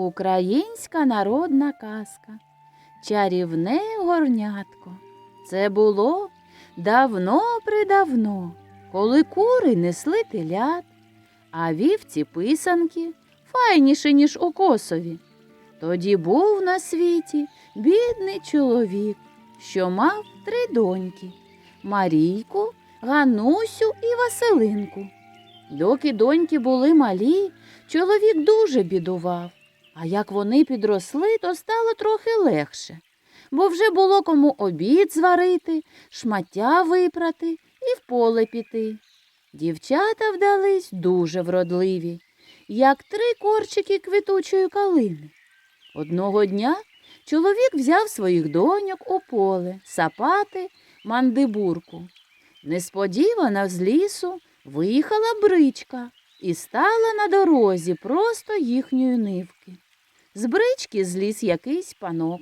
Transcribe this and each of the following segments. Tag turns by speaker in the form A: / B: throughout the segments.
A: Українська народна казка. Чарівне горнятко. Це було давно придавно, коли кури несли телят, а вівці писанки файніше, ніж у косові. Тоді був на світі бідний чоловік, що мав три доньки Марійку, Ганусю і Василинку. Доки доньки були малі, чоловік дуже бідував. А як вони підросли, то стало трохи легше, бо вже було кому обід зварити, шмаття випрати і в поле піти. Дівчата вдались дуже вродливі, як три корчики квітучої калини. Одного дня чоловік взяв своїх доньок у поле сапати мандибурку. Несподівано з лісу виїхала бричка і стала на дорозі просто їхньої нивки. З брички зліз якийсь панок.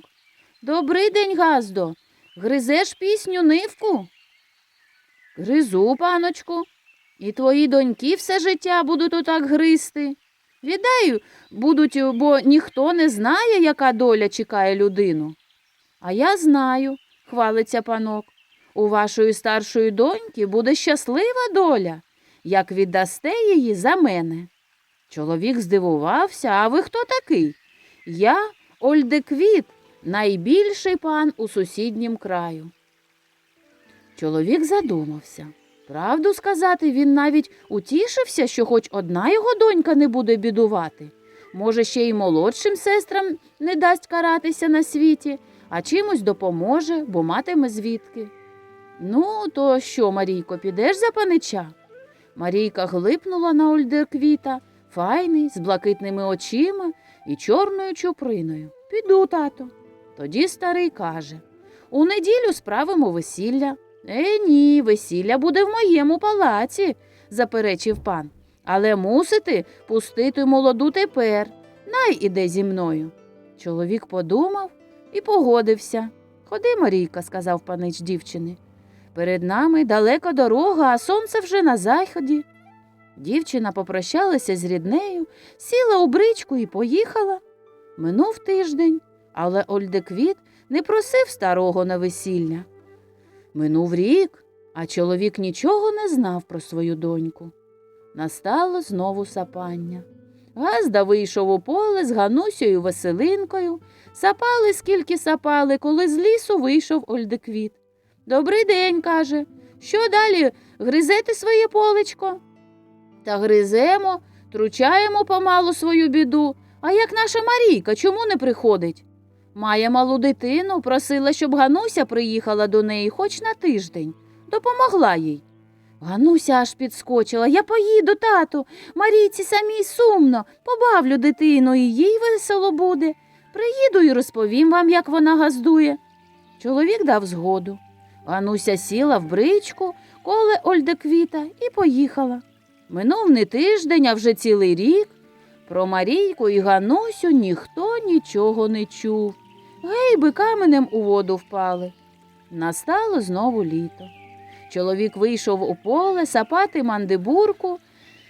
A: Добрий день, Газдо. Гризеш пісню нивку? Гризу, паночку. І твої доньки все життя будуть отак гризти. Віддай будуть, бо ніхто не знає, яка доля чекає людину. А я знаю, хвалиться панок. У вашої старшої доньки буде щаслива доля, як віддасте її за мене. Чоловік здивувався, а ви хто такий? Я Ольдеквіт, найбільший пан у сусіднім краю. Чоловік задумався. Правду сказати, він навіть утішився, що хоч одна його донька не буде бідувати. Може, ще й молодшим сестрам не дасть каратися на світі, а чимось допоможе, бо матиме звідки. Ну, то що, Марійко, підеш за панича? Марійка глипнула на Ольдерквіта, файний, з блакитними очима і чорною чуприною. Піду, тато. Тоді старий каже У неділю справимо весілля. Е, ні, весілля буде в моєму палаці, заперечив пан. Але мусите пустити молоду тепер. Най іде зі мною. Чоловік подумав і погодився. Ходи, Марійка, сказав панич дівчини. Перед нами далека дорога, а сонце вже на заході. Дівчина попрощалася з ріднею, сіла у бричку і поїхала. Минув тиждень, але Ольдеквіт не просив старого на весілля. Минув рік, а чоловік нічого не знав про свою доньку. Настало знову сапання. Газда вийшов у поле з Ганусею Василинкою. Сапали, скільки сапали, коли з лісу вийшов Ольдеквіт. Добрий день, каже. Що далі? Гризете своє полечко? Та гриземо, тручаємо помалу свою біду. А як наша Марійка, чому не приходить? Має малу дитину, просила, щоб Гануся приїхала до неї хоч на тиждень. Допомогла їй. Гануся аж підскочила. Я поїду, тату. Марійці самій сумно. Побавлю дитину, і їй весело буде. Приїду і розповім вам, як вона газдує. Чоловік дав згоду. Гануся сіла в бричку, коле Ольдеквіта і поїхала. Минув не тиждень, а вже цілий рік. Про Марійку і Ганусю ніхто нічого не чув. Гей би каменем у воду впали. Настало знову літо. Чоловік вийшов у поле сапати мандибурку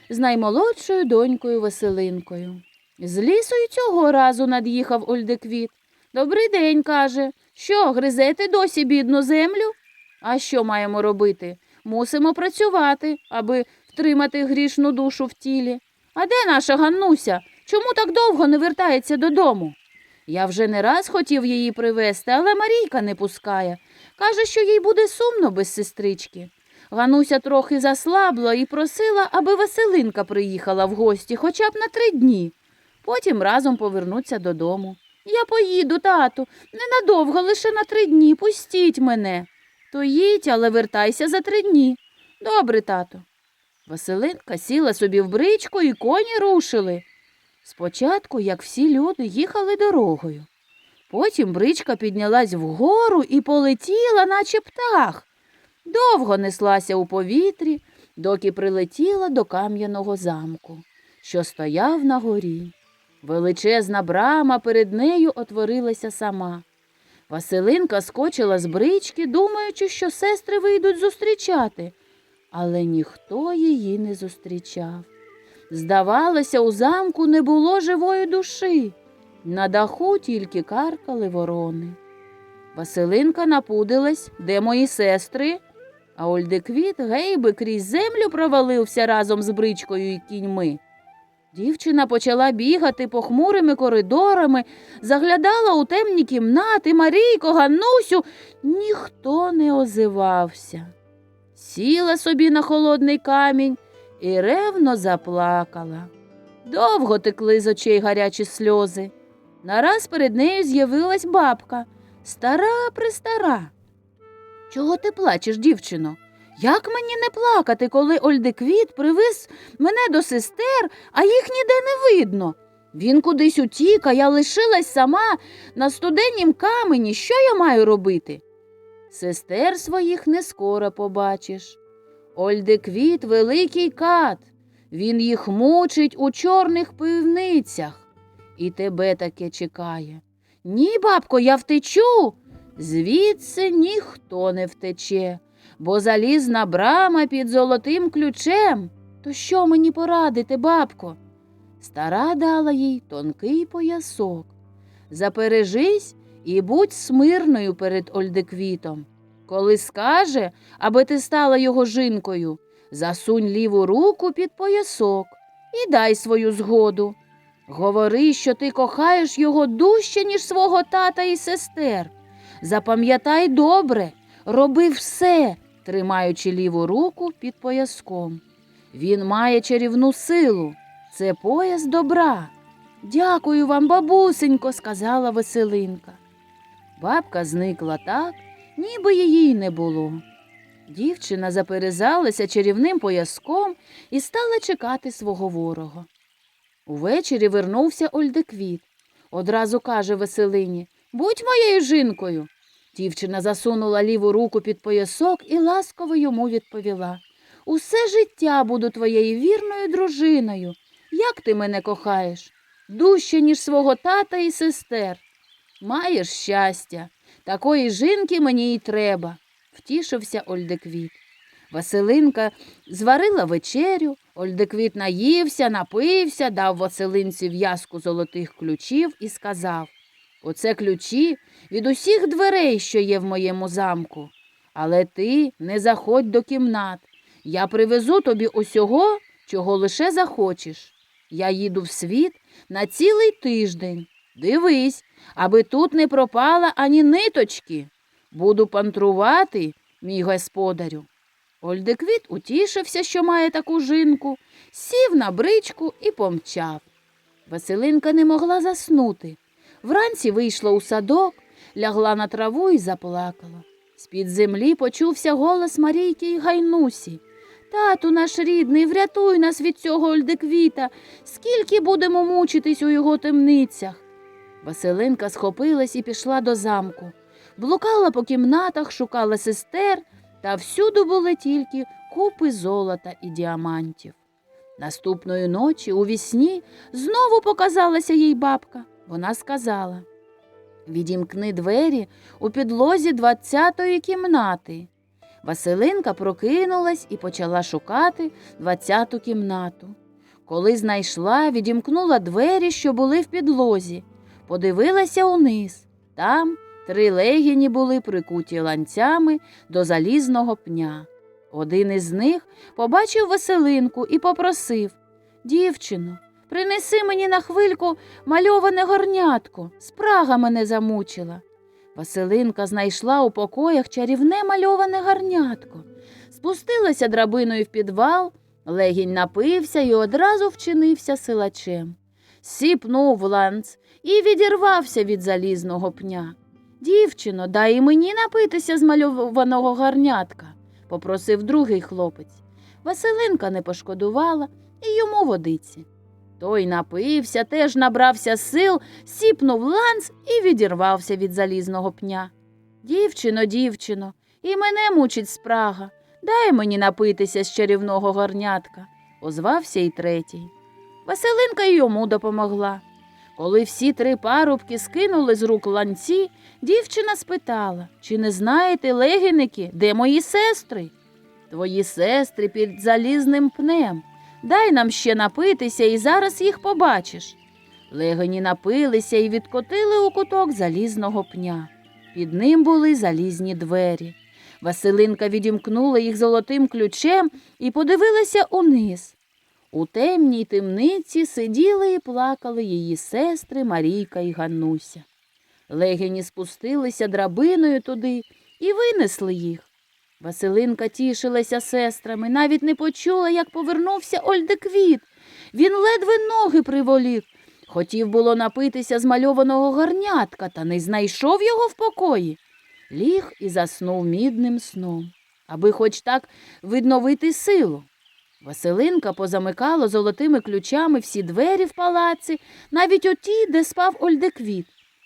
A: з наймолодшою донькою Василинкою. З лісу й цього разу над'їхав Ольдеквіт. Добрий день, каже. Що, гризете досі бідну землю? А що маємо робити? Мусимо працювати, аби втримати грішну душу в тілі. А де наша Ганнуся? Чому так довго не вертається додому? Я вже не раз хотів її привезти, але Марійка не пускає. Каже, що їй буде сумно без сестрички. Гануся трохи заслабла і просила, аби Василинка приїхала в гості хоча б на три дні. Потім разом повернуться додому. Я поїду, тату, ненадовго, лише на три дні. Пустіть мене. То їдь, але вертайся за три дні. Добре, тато. Василинка сіла собі в бричку і коні рушили. Спочатку, як всі люди, їхали дорогою. Потім бричка піднялась вгору і полетіла, наче птах. Довго неслася у повітрі, доки прилетіла до кам'яного замку, що стояв на горі. Величезна брама перед нею отворилася сама. Василинка скочила з брички, думаючи, що сестри вийдуть зустрічати, але ніхто її не зустрічав. Здавалося, у замку не було живої душі. На даху тільки каркали ворони. Василинка напудилась, де мої сестри, а Ольдеквіт гейби крізь землю провалився разом з бричкою і кіньми. Дівчина почала бігати похмурими коридорами, заглядала у темні кімнати Марійко, Ганусю, ніхто не озивався. Сіла собі на холодний камінь і ревно заплакала. Довго текли з очей гарячі сльози. Нараз перед нею з'явилась бабка, стара престара. Чого ти плачеш, дівчино? Як мені не плакати, коли Ольдеквіт привез мене до сестер, а їх ніде не видно? Він кудись утік, а я лишилась сама на студеннім камені. Що я маю робити? Сестер своїх не скоро побачиш. Ольдеквіт великий кат. Він їх мучить у чорних пивницях. І тебе таке чекає. Ні, бабко, я втечу. Звідси ніхто не втече, бо залізна брама під золотим ключем. То що мені порадити, бабко? Стара дала їй тонкий поясок. Запережись і будь смирною перед Ольдеквітом. Коли скаже, аби ти стала його жінкою, засунь ліву руку під поясок і дай свою згоду. Говори, що ти кохаєш його дужче, ніж свого тата і сестер. Запам'ятай добре, роби все, тримаючи ліву руку під пояском. Він має чарівну силу. Це пояс добра. Дякую вам, бабусенько, сказала Веселинка. Бабка зникла так, ніби її й не було. Дівчина заперезалася чарівним пояском і стала чекати свого ворога. Увечері вернувся Ольдеквіт. Одразу каже Веселині Будь моєю жінкою. Дівчина засунула ліву руку під поясок і ласково йому відповіла Усе життя буду твоєю вірною дружиною. Як ти мене кохаєш? Дужче, ніж свого тата і сестер. Маєш щастя, такої жінки мені й треба, втішився Ольдеквіт. Василинка зварила вечерю, Ольдеквіт наївся, напився, дав Василинці в'язку золотих ключів і сказав Оце ключі від усіх дверей, що є в моєму замку. Але ти не заходь до кімнат. Я привезу тобі усього, чого лише захочеш. Я їду в світ на цілий тиждень. Дивись, аби тут не пропала ані ниточки. Буду пантрувати, мій господарю. Ольдеквіт утішився, що має таку жінку, сів на бричку і помчав. Василинка не могла заснути. Вранці вийшла у садок, лягла на траву і заплакала. З-під землі почувся голос Марійки й Гайнусі. Тату наш рідний, врятуй нас від цього Ольдеквіта, скільки будемо мучитись у його темницях. Василинка схопилась і пішла до замку. Блукала по кімнатах, шукала сестер, та всюди були тільки купи золота і діамантів. Наступної ночі у вісні знову показалася їй бабка. Вона сказала Відімкни двері у підлозі двадцятої кімнати. Василинка прокинулась і почала шукати двадцяту кімнату. Коли знайшла, відімкнула двері, що були в підлозі, подивилася униз. Там три легіні були прикуті ланцями до залізного пня. Один із них побачив Василинку і попросив Дівчино, принеси мені на хвильку мальоване горнятко, спрага мене замучила. Василинка знайшла у покоях чарівне мальоване гарнятко, спустилася драбиною в підвал, легінь напився і одразу вчинився силачем. Сіпнув ланц і відірвався від залізного пня. Дівчино, дай мені напитися з мальованого гарнятка, попросив другий хлопець. Василинка не пошкодувала і йому водиці. Той напився, теж набрався сил, сіпнув ланц і відірвався від залізного пня. Дівчино, дівчино, і мене мучить спрага. Дай мені напитися з чарівного горнятка, озвався й третій. Василинка й йому допомогла. Коли всі три парубки скинули з рук ланці, дівчина спитала, чи не знаєте, легіники, де мої сестри? Твої сестри під залізним пнем. Дай нам ще напитися і зараз їх побачиш. Легені напилися і відкотили у куток залізного пня. Під ним були залізні двері. Василинка відімкнула їх золотим ключем і подивилася униз. У темній темниці сиділи і плакали її сестри Марійка і Ганнуся. Легені спустилися драбиною туди і винесли їх. Василинка тішилася сестрами, навіть не почула, як повернувся Ольдеквіт. Він ледве ноги приволік. Хотів було напитися змальованого гарнятка, та не знайшов його в покої. Ліг і заснув мідним сном, аби хоч так відновити силу. Василинка позамикала золотими ключами всі двері в палаці, навіть оті, де спав Ольдеквіт.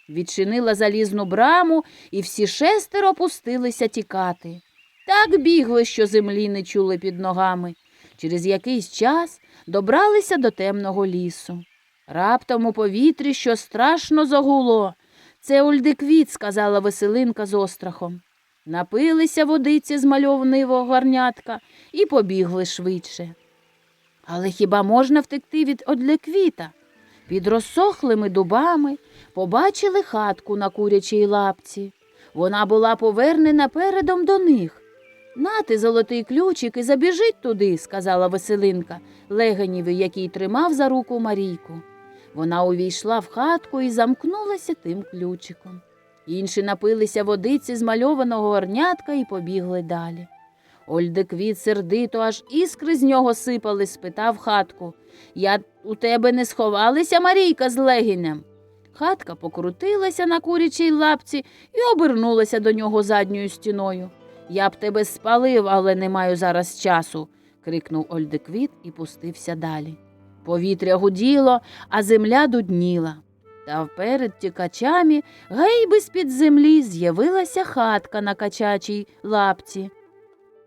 A: Відчинила залізну браму, і всі шестеро опустилися тікати. Так бігли, що землі не чули під ногами. Через якийсь час добралися до темного лісу. Раптом у повітрі що страшно загуло. Це Ольдеквіт, сказала Веселинка з острахом. Напилися водиці з мальовнивого гарнятка і побігли швидше. Але хіба можна втекти від Ольдеквіта? Під розсохлими дубами побачили хатку на курячій лапці. Вона була повернена передом до них. Нати золотий ключик і забіжить туди, сказала Веселинка, легенєві, який тримав за руку Марійку. Вона увійшла в хатку і замкнулася тим ключиком. Інші напилися водиці з мальованого горнятка і побігли далі. Ольдеквіт сердито аж іскри з нього сипали, спитав хатку. Я у тебе не сховалися, Марійка, з легінем. Хатка покрутилася на курячій лапці і обернулася до нього задньою стіною. Я б тебе спалив, але не маю зараз часу, крикнув Ольдеквіт і пустився далі. Повітря гуділо, а земля дудніла. Та вперед тікачами гейби з-під землі з'явилася хатка на качачій лапці.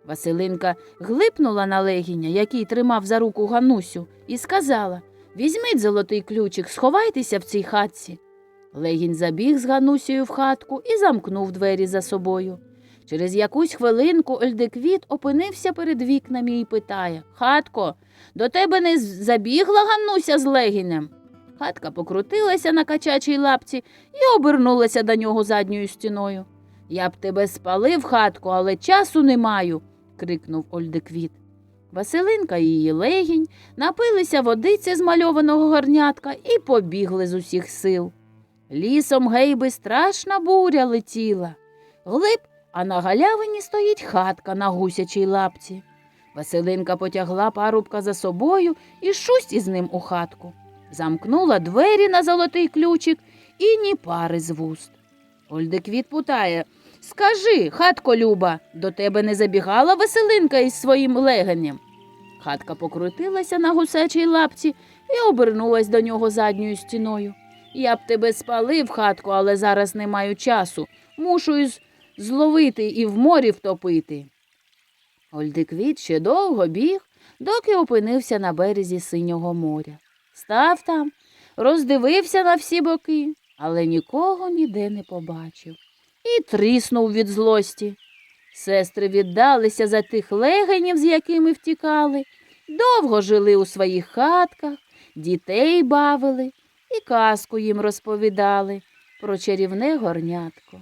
A: Василинка глипнула на легіня, який тримав за руку Ганусю, і сказала Візьміть золотий ключик, сховайтеся в цій хатці. Легінь забіг з Ганусею в хатку і замкнув двері за собою. Через якусь хвилинку Ольдеквіт опинився перед вікнами і питає Хатко, до тебе не забігла Ганнуся з легінем? Хатка покрутилася на качачій лапці і обернулася до нього задньою стіною. Я б тебе спалив, хатку, але часу не маю, крикнув Ольдеквіт. Василинка і її легінь напилися водиці з мальованого горнятка і побігли з усіх сил. Лісом гейби страшна буря летіла. Глиб, а на галявині стоїть хатка на гусячій лапці. Василинка потягла парубка за собою і шусть із ним у хатку. Замкнула двері на золотий ключик і ні пари з вуст. Ольдеквіт путає Скажи, хатко Люба, до тебе не забігала Василинка із своїм легенем? Хатка покрутилася на гусячій лапці і обернулась до нього задньою стіною. Я б тебе спалив, хатку, але зараз не маю часу. Мушу із зловити і в морі втопити. Ольдиквіт ще довго біг, доки опинився на березі синього моря. Став там, роздивився на всі боки, але нікого ніде не побачив і тріснув від злості. Сестри віддалися за тих легенів, з якими втікали, довго жили у своїх хатках, дітей бавили і казку їм розповідали про чарівне горнятко.